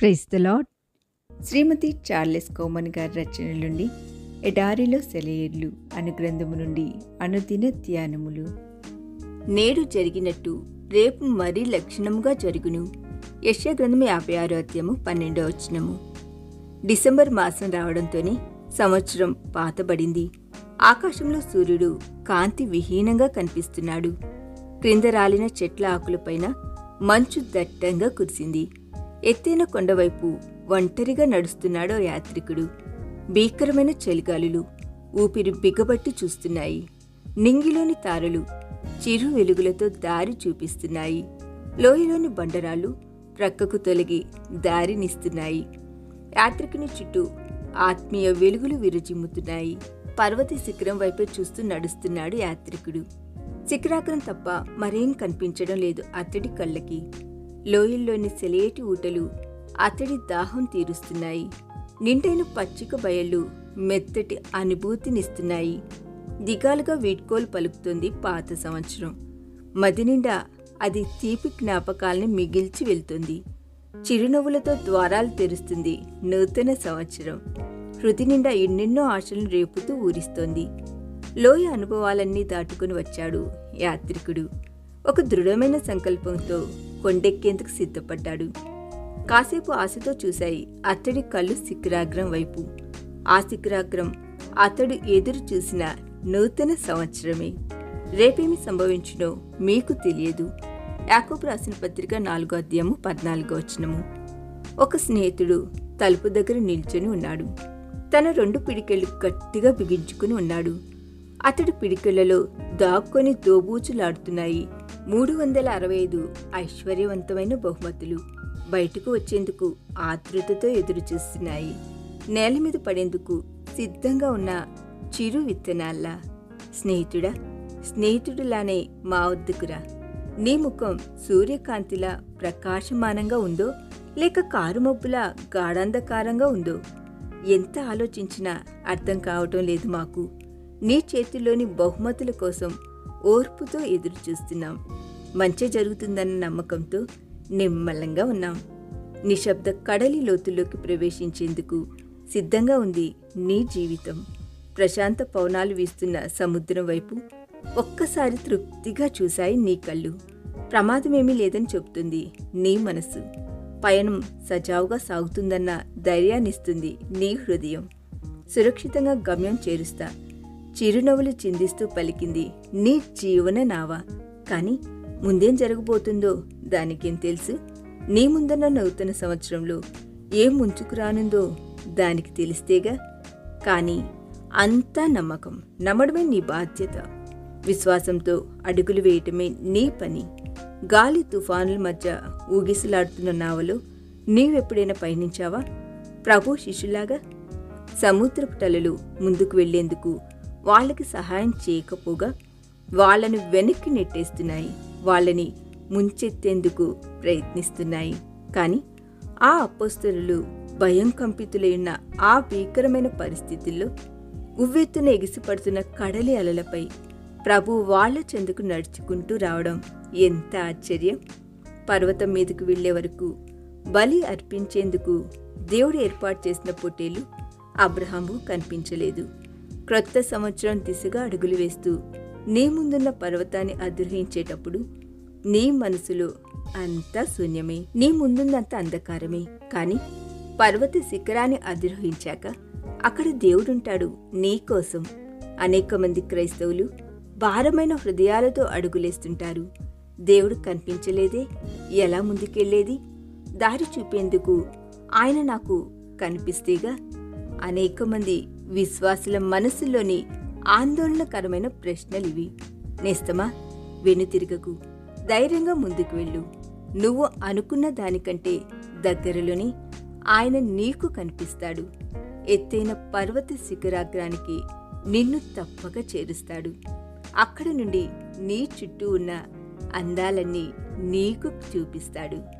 Praise the Lord Shrimati Charles Cowman గారి రచనల నుండి ఎడారిలో సెలయేర్లు అను గ్రంథము నుండి అనుదిన ధ్యానములు. నేడు జరిగినట్టు రేపు మరీ లక్షణముగా జరుగును. యశ్యా గ్రంథం యాభై ఆరో అధ్యాయము పన్నెండో వచనము. డిసెంబర్ మాసం రావడంతోనే సంవత్సరం పాతబడింది. ఆకాశంలో సూర్యుడు కాంతి విహీనంగా కనిపిస్తున్నాడు. క్రింద రాలిన చెట్ల ఆకులపైన మంచు దట్టంగా కురిసింది. ఎత్తైన కొండవైపు ఒంటరిగా నడుస్తున్నాడు యాత్రికుడు. భీకరమైన చలిగాలులు ఊపిరి బిగబట్టి చూస్తున్నాయి. నింగిలోని తారలు చిరు వెలుగులతో దారి చూపిస్తున్నాయి. లోయలోని బండరాళ్ళు ప్రక్కకు తొలగి దారినిస్తున్నాయి యాత్రికుని చుట్టూ ఆత్మీయ వెలుగులు విరజిమ్ముతున్నాయి. పర్వత శిఖరం వైపే చూస్తూ నడుస్తున్నాడు యాత్రికుడు. శిఖరాగ్రం తప్ప మరేం కనిపించడం లేదు అతడి కళ్ళకి. లోయల్లోని సెలేటి ఊటలు అతడి దాహం తీరుస్తున్నాయి. నిండైన పచ్చిక బయళ్ళు మెత్తటి అనుభూతినిస్తున్నాయి. దిగాలుగా వీడ్కోలు పలుకుతుంది పాత సంవత్సరం. మది నిండా అది తీపి జ్ఞాపకాల్ని మిగిల్చి వెళ్తుంది. చిరునవ్వులతో ద్వారాలు తెరుస్తుంది నూతన సంవత్సరం. హృది నిండా ఎన్నెన్నో ఆశలను రేపుతూ ఊరిస్తోంది. లోయ అనుభవాలన్నీ దాటుకుని వచ్చాడు యాత్రికుడు. ఒక దృఢమైన సంకల్పంతో కొండెక్కేందుకు సిద్ధపడ్డాడు. కాసేపు ఆశతో చూశాయి అతడి కళ్ళు శిఖరాగ్రం వైపు. ఆ శిఖరాగ్రం అతడు ఎదురు చూసిన నూతన సంవత్సరమే. రేపేమి సంభవించునో మీకు తెలియదు. యాకోబు రాసిన పత్రిక నాలుగో అధ్యాయము పద్నాలుగో వచనము. ఒక స్నేహితుడు తలుపు దగ్గర నిల్చొని ఉన్నాడు. తన రెండు పిడికెళ్ళు గట్టిగా బిగించుకుని ఉన్నాడు. అతడి పిడికెళ్ళలో దాక్కొని దోబూచులాడుతున్నాయి. మూడు వందల అరవై ఐదు ఐశ్వర్యవంతమైన బహుమతులు బయటకు వచ్చేందుకు ఆతృతతో ఎదురు చూస్తున్నాయి నేల మీద పడేందుకు సిద్ధంగా ఉన్న చిరు విత్తనాల్లా. స్నేహితుడా స్నేహితుడిలానే మా వద్దకురా నీ ముఖం సూర్యకాంతిలా ప్రకాశమానంగా ఉందో లేక కారుమబ్బులా గాఢాంధకారంగా ఉందో? ఎంత ఆలోచించినా అర్థం కావటం లేదు మాకు. నీ చేతిలోని బహుమతుల కోసం ఓర్పుతో ఎదురు చూస్తున్నాం మంచి జరుగుతుందన్న నమ్మకంతో నిమ్మలంగా ఉన్నాం. నిశ్శబ్ద కడలి లోతుల్లోకి ప్రవేశించేందుకు సిద్ధంగా ఉంది నీ జీవితం. ప్రశాంత పవనాలు వీస్తున్న సముద్రం వైపు ఒక్కసారి తృప్తిగా చూశాయి నీ కళ్ళు. ప్రమాదమేమీ లేదని చెబుతుంది నీ మనసు. పయనం సజావుగా సాగుతుందన్న ధైర్యాన్నిస్తుంది నీ హృదయం. సురక్షితంగా గమ్యం చేరుస్తా చిరునవ్వులు చిందిస్తూ పలికింది నీ జీవన నావా. కాని ముందేం జరగబోతుందో దానికేం తెలుసు? నీ ముందన్న నవ్వుతున్న సంవత్సరంలో ఏం ముంచుకు రానుందో దానికి తెలిస్తేగా. కానీ అంతా నమ్మకం నమ్మడమే నీ బాధ్యత. విశ్వాసంతో అడుగులు వేయటమే నీ పని. గాలి తుఫానుల మధ్య ఊగిసలాడుతున్న నావలో నీవెప్పుడైనా పయనించావా? ప్రభు శిష్యులాగా? సముద్రపు టలలు ముందుకు వెళ్ళేందుకు వాళ్ళకి సహాయం చేయకపోగా వాళ్ళను వెనక్కి నెట్టేస్తున్నాయి. వాళ్ళని ముంచెత్తేందుకు ప్రయత్నిస్తున్నాయి. కానీ ఆ అపోస్తలు భయం కంపితులైన ఆ భీకరమైన పరిస్థితుల్లో ఉవ్వెత్తున ఎగిసిపడుతున్న కడలి అలలపై ప్రభు వాళ్ళ చెందుకు నడుచుకుంటూ రావడం ఎంత ఆశ్చర్యం! పర్వతం మీదకు వెళ్ళే వరకు బలి అర్పించేందుకు దేవుడు ఏర్పాటు చేసిన పొట్టేలు అబ్రహాము కనిపించలేదు. క్రొత్త సంవత్సరం దిశగా అడుగులు వేస్తూ నీ ముందున్న పర్వతాన్ని అధిరోహించేటప్పుడు నీ మనసులో అంతా శూన్యమే నీ ముందున్నంత అంధకారమే. కాని పర్వత శిఖరాన్ని అధిరోహించాక అక్కడ దేవుడుంటాడు నీకోసం అనేక మంది క్రైస్తవులు భారమైన హృదయాలతో అడుగులేస్తుంటారు దేవుడు కనిపించలేదే ఎలా ముందుకెళ్ళేది దారి చూపేందుకు ఆయన నాకు కనిపిస్తేగా అనేక మంది విశ్వాసుల మనసులోని ఆందోళనకరమైన ప్రశ్నలివి నేస్తమా వెనుతిరగకు ధైర్యంగా ముందుకు వెళ్ళు. నువ్వు అనుకున్న దానికంటే దగ్గరలోని ఆయన నీకు కనిపిస్తాడు. ఎత్తైన పర్వత శిఖరాగ్రానికి నిన్ను తప్పక చేరుస్తాడు. అక్కడ నుండి నీ చుట్టూ ఉన్న అందాలన్నీ నీకు చూపిస్తాడు.